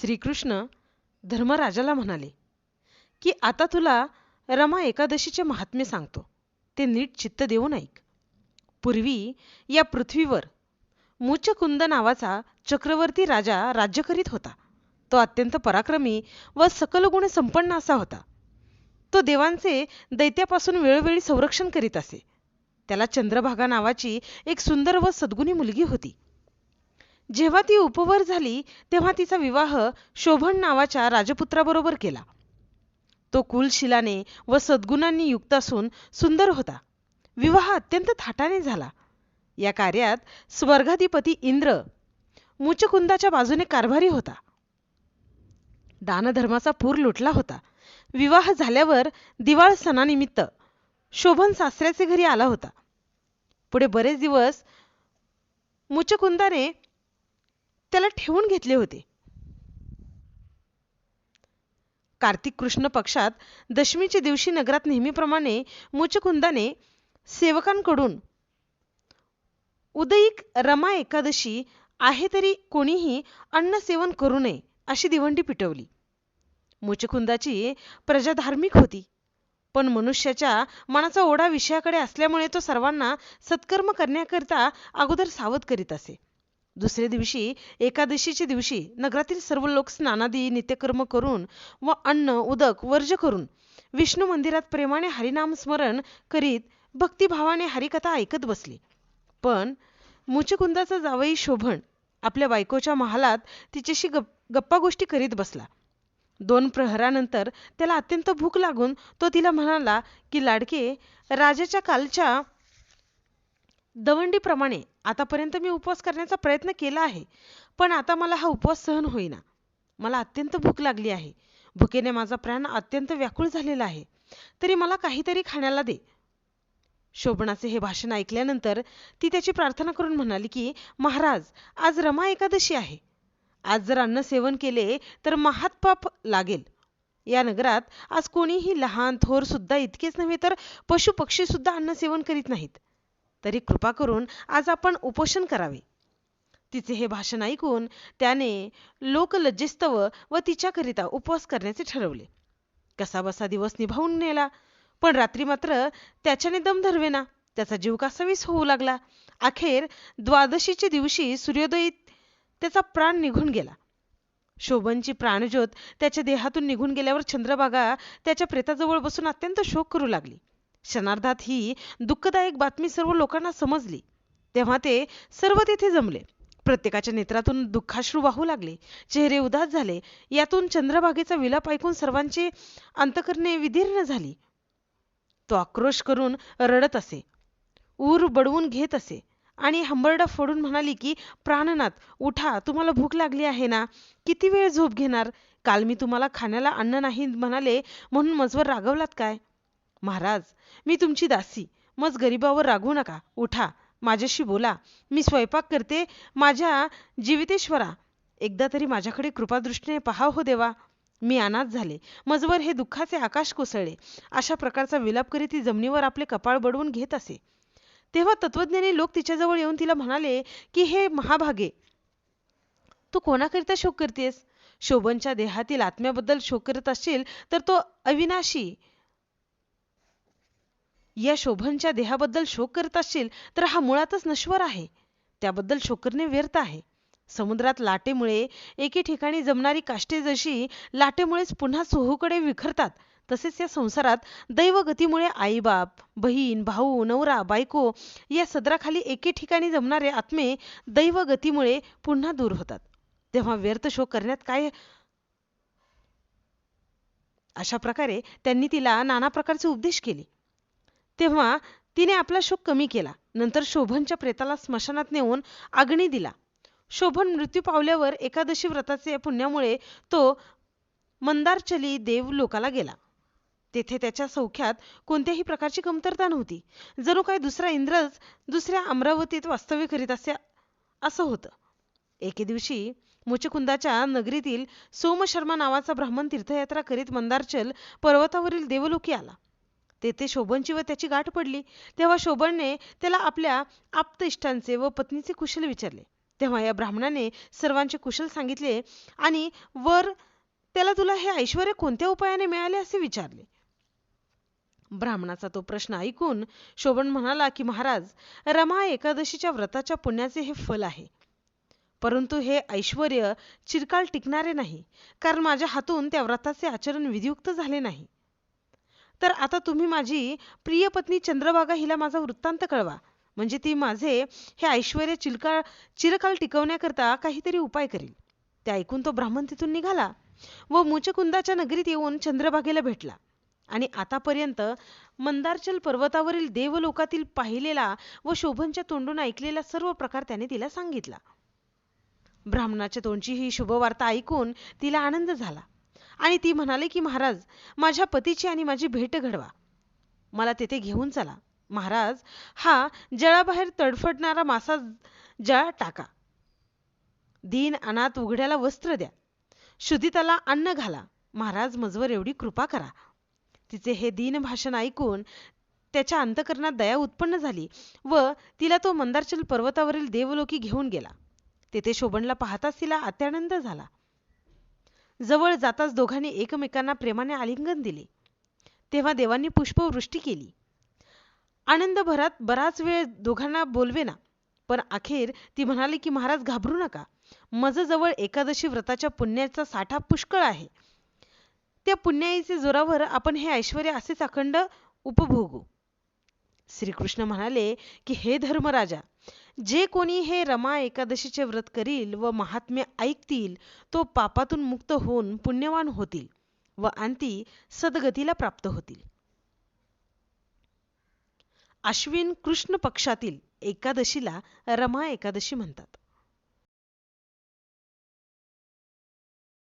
श्रीकृष्ण धर्मराजाला म्हणाले की आता तुला रमा एकादशीचे महात्म्य सांगतो. ते नीट चित्त देऊन ऐक पूर्वी या पृथ्वीवर मुचकुंद नावाचा चक्रवर्ती राजा राज्य करीत होता. तो अत्यंत पराक्रमी व सकल गुण संपन्न असा होता. तो देवांचे दैत्यापासून वेळोवेळी संरक्षण करीत असे. त्याला चंद्रभागा नावाची एक सुंदर व सद्गुणी मुलगी होती. जेव्हा ती उपवर झाली तेव्हा तिचा विवाह शोभन नावाच्या राजपुत्राबरोबर केला. तो कुलशिलाने व सद्गुणांनी युक्त असून सुंदर होता. विवाह अत्यंत थाटाने झाला. या कार्यात स्वर्गाधिपती इंद्र मुचकुंदाच्या बाजूने कारभारी होता. दानधर्माचा पूर लुटला होता. विवाह झाल्यावर दिवाळ सणानिमित्त शोभन सासऱ्याचे घरी आला होता. पुढे बरेच दिवस मुचकुंदाने त्याला ठेवून घेतले होते. कार्तिक कृष्ण पक्षात दशमीच्या दिवशी नगरात नेहमीप्रमाणे मुचकुंदाने सेवकांकडून उदयिक रमा एकादशी आहे तरी कोणीही अन्न सेवन करू नये अशी दिवंडी पिटवली. मुचकुंदाची प्रजा धार्मिक होती पण मनुष्याच्या मनाचा ओढा विषयाकडे असल्यामुळे तो सर्वांना सत्कर्म करण्याकरिता अगोदर सावध करीत असे. दुसऱ्या दिवशी एकादशीच्या दिवशी नगरातील सर्व लोक स्नानादी नित्यकर्म करून व अन्न उदक वर्ज करून विष्णू मंदिरात प्रेमाने हरिनाम स्मरण करीत भक्तिभावाने हरिकथा ऐकत बसले. पण मुचकुंदाचा जावई शोभन आपल्या बायकोच्या महालात तिच्याशी गप गप्पा गोष्टी करीत बसला. दोन प्रहरानंतर त्याला अत्यंत भूक लागून तो तिला म्हणाला की लाडके राजाच्या कालच्या दवंडीप्रमाणे आतापर्यंत मी उपवास करण्याचा प्रयत्न केला आहे पण आता मला हा उपवास सहन होईना. मला अत्यंत भूक लागली आहे. भुकेने माझा प्राण अत्यंत व्याकुळ झालेला आहे. तरी मला काहीतरी खाण्याला दे. शोभनाचे हे भाषण ऐकल्यानंतर ती त्याची प्रार्थना करून म्हणाली की महाराज आज रमा एकादशी आहे. आज जर अन्न सेवन केले तर महात्पाप लागेल. या नगरात आज कोणीही लहान थोर सुद्धा इतकेच नव्हे तर पशु पक्षी सुद्धा अन्न सेवन करीत नाहीत. तरी कृपा करून आज आपण उपोषण करावे. तिचे हे भाषण ऐकून त्याने लोकलज्जेस्तव व तिच्याकरिता उपवास करण्याचे ठरवले. कसा बसा दिवस निभावून नेला. पण रात्री मात्र त्याच्याने दम धरवेना. त्याचा जीव कासावीस होऊ लागला? अखेर द्वादशीच्या दिवशी सूर्योदयीत त्याचा प्राण निघून गेला. शोभनची प्राणज्योत त्याच्या देहातून निघून गेल्यावर चंद्रभागा त्याच्या प्रेताजवळ बसून अत्यंत शोक करू लागली. क्षणार्धात ही दुःखदायक बातमी सर्व लोकांना समजली. तेव्हा ते सर्व तिथे जमले. प्रत्येकाच्या नेत्रातून दुःखाश्रू वाहू लागले. चेहरे उदास झाले. यातून चंद्रभागेचा विलाप ऐकून सर्वांची अंतकरणे विदीर्ण झाली. तो आक्रोश करून रडत असे. ऊर बडवून घेत असे. आणि हंबरडा फोडून म्हणाली की प्राणनाथ उठा. तुम्हाला भूक लागली आहे ना? किती वेळ झोप घेणार? काल मी तुम्हाला खाण्याला अन्न नाही म्हणाले म्हणून मजवर रागवलात काय? महाराज मी तुमची दासी. मज गरिबावर रागू नका. उठा. माझ्याशी बोला. मी स्वयंपाक करते. माझ्या जीवितेश्वरा. एकदा तरी माझ्याकडे कृपादृष्टीने पहा हो देवा. मी अनाथ झाले. मजवर हे दुःखाचे आकाश कोसळले. अशा प्रकारचा विलाप करीत ती जमिनीवर आपले कपाळ बडवून घेत असे. तेव्हा तत्वज्ञानी लोक तिच्याजवळ येऊन तिला म्हणाले की हे महाभागे तू कोणाकरिता शोक करतेस? शोभनच्या देहातील आत्म्याबद्दल शोक करत असशील तर तो अविनाशी या शोभनच्या देहाबद्दल शोक करत असशील तर हा मुळातच नश्वर आहे. त्याबद्दल शोक करणे व्यर्थ आहे. समुद्रात लाटेमुळे एके ठिकाणी जमणारी काष्टे जशी लाटेमुळेच पुन्हा सोहूकडे विखरतात तसेच या संसारात दैवगतीमुळे आईबाप बहीण भाऊ नवरा बायको या सदराखाली एके ठिकाणी जमणारे आत्मे दैवगतीमुळे पुन्हा दूर होतात. तेव्हा व्यर्थ शोक करण्यात काय अशा प्रकारे त्यांनी तिला नाना प्रकारचे उपदेश केले. तेव्हा तिने आपला शोक कमी केला. नंतर शोभनच्या प्रेताला स्मशानात नेऊन अग्नी दिला. शोभन मृत्यू पावल्यावर एकादशी व्रताचे पुण्यामुळे तो मंदारचली देव लोकाला गेला. तेथे त्याच्या सौख्यात कोणत्याही प्रकारची कमतरता नव्हती. जणू काय दुसरा इंद्रच दुसऱ्या अमरावतीत वास्तव्य करीत असे असं होतं. एके दिवशी मुचकुंदाच्या नगरीतील सोमशर्मा नावाचा ब्राह्मण तीर्थयात्रा करीत मंदारचल पर्वतावरील देवलोकी आला. तेथे शोभनची व त्याची गाठ पडली. तेव्हा शोभनने त्याला आपल्या आप्त इष्टांचे व पत्नीचे कुशल विचारले. तेव्हा या ब्राह्मणाने सर्वांचे कुशल सांगितले आणि वर त्याला तुला हे ऐश्वर कोणत्या उपायाने मिळाले असे विचारले? ब्राह्मणाचा तो प्रश्न ऐकून शोभन म्हणाला की महाराज रमा एकादशीच्या व्रताच्या पुण्याचे हे फल आहे. परंतु हे ऐश्वर चिरकाल टिकणारे नाही. कारण माझ्या हातून त्या व्रताचे आचरण विधियुक्त झाले नाही. तर आता तुम्ही माझी प्रिय पत्नी चंद्रभागा हिला माझा वृत्तांत कळवा. म्हणजे ती माझे हे ऐश्वर चिरकाळ चिरकाल टिकवण्याकरता काहीतरी उपाय करील. ते ऐकून तो ब्राह्मण तिथून निघाला व मुचकुंदाच्या नगरीत येऊन चंद्रभागेला भेटला. आणि आतापर्यंत मंदारचल पर्वतावरील देवलोकातील पाहिलेला व शोभनच्या तोंडून ऐकलेला सर्व प्रकार त्याने तिला सांगितला. ब्राह्मणाच्या तोंडची ही शुभवार्ता ऐकून तिला आनंद झाला. आणि ती म्हणाले की महाराज माझ्या पतीची आणि माझी भेट घडवा. मला तेथे घेऊन चला. महाराज हा जळाबाहेर तडफडणारा मासा जळा टाका. दीन अनाथ उघड्याला वस्त्र द्या. शुद्धिताला अन्न घाला. महाराज मजवर एवढी कृपा करा. तिचे हे दीन भाषण ऐकून त्याच्या अंतकरणात दया उत्पन्न झाली व तिला तो मंदारचल पर्वतावरील देवलोकी घेऊन गेला. तेथे शोभनला पाहताच तिला अत्यानंद झाला. जवळ जाताच दोघांनी एकमेकांना प्रेमाने आलिंगन दिले. तेव्हा देवांनी पुष्पवृष्टी केली. आनंद भरात बराच वेळ दोघांना बोलवेना पण अखेर ती म्हणाली की महाराज घाबरू नका. जवळ एकादशी व्रताच्या पुण्याचा साठा पुष्कळ आहे. त्या पुण्याईचे जोरावर आपण हे ऐश्वर असेच अखंड उपभोगू. श्रीकृष्ण म्हणाले की हे धर्मराजा जे कोणी हे रमा एकादशीचे व्रत करील व महात्म्य ऐकतील तो पापातून मुक्त होऊन पुण्यवान होतील व अंती सदगतीला प्राप्त होतील. अश्विन कृष्ण पक्षातील एकादशीला रमा एकादशी म्हणतात.